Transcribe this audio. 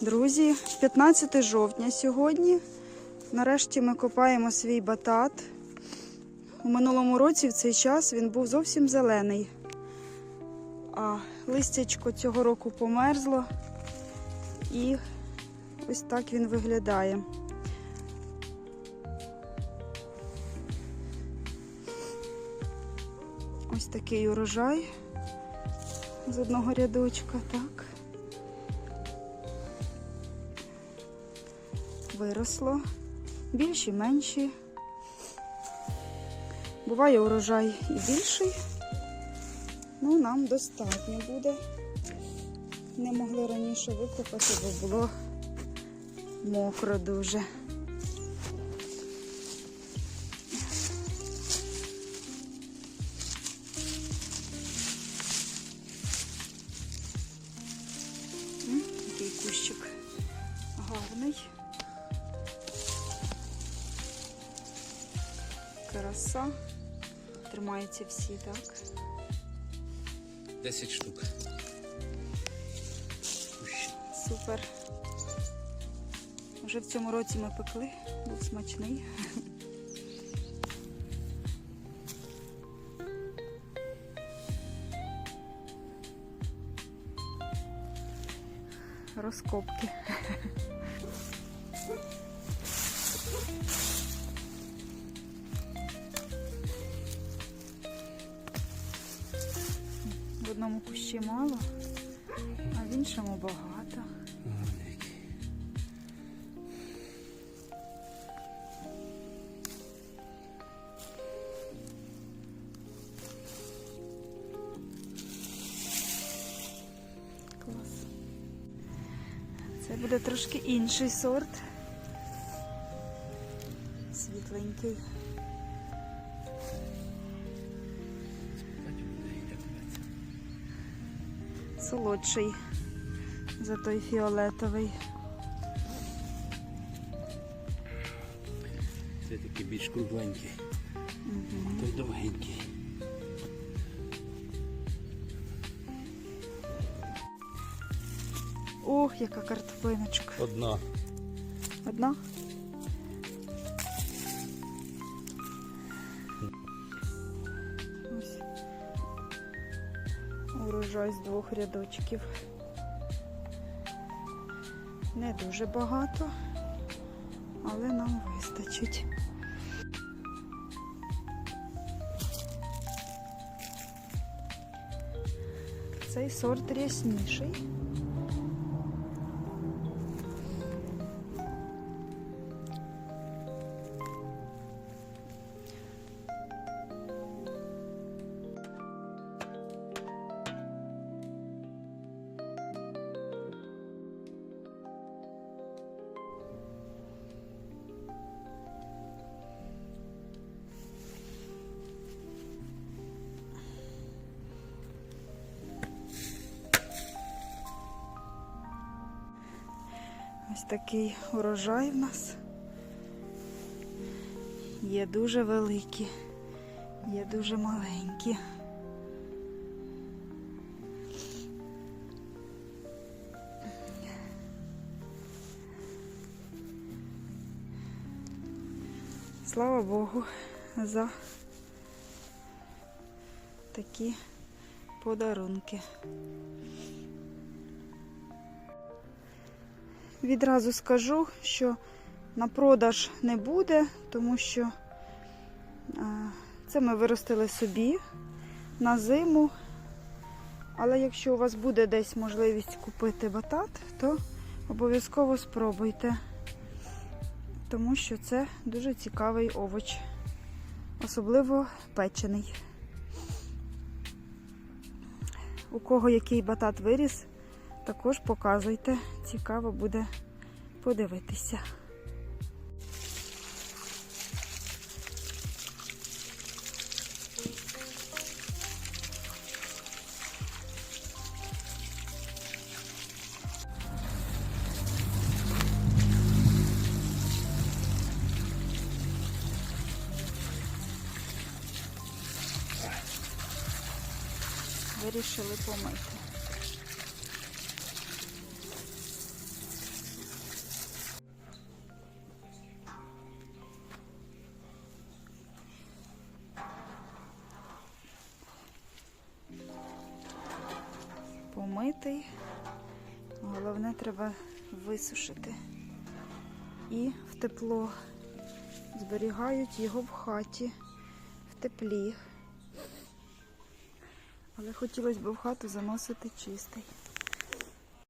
Друзі, 15 жовтня сьогодні. Нарешті ми копаємо свій батат. У минулому році в цей час він був зовсім зелений. А листячко цього року померзло. І ось так він виглядає. Ось такий урожай з одного рядочка, так. Виросло. Більші, менші. Буває урожай і більший. Ну, нам достатньо буде. Не могли раніше викопати, бо було мокро дуже. Такий кущик гарний. Краса. Тримаються всі, так? 10 штук. Супер. Вже в цьому році ми пекли, був смачний. Розкопки. Одному кущі мало, а в іншому багато. Клас. Це буде трошки інший сорт. Світленький. Солодший за той фіолетовий. Це такий більш кругленький, а той довгенький. Ох, яка картоплиночка. Одна. Одна? Урожай з двох рядочків. Не дуже багато, але нам вистачить. Цей сорт рясніший. Ось такий урожай в нас. Є дуже великі, є дуже маленькі. Слава Богу за такі подарунки. Відразу скажу, що на продаж не буде, тому що це ми виростили собі на зиму. Але якщо у вас буде десь можливість купити батат, то обов'язково спробуйте, тому що це дуже цікавий овоч, особливо печений. У кого який батат виріс, також показуйте. Цікаво буде подивитися. Вирішили помити. Помитий. Головне треба висушити. І в тепло. Зберігають його в хаті, в теплі. Але хотілося б в хату заносити чистий.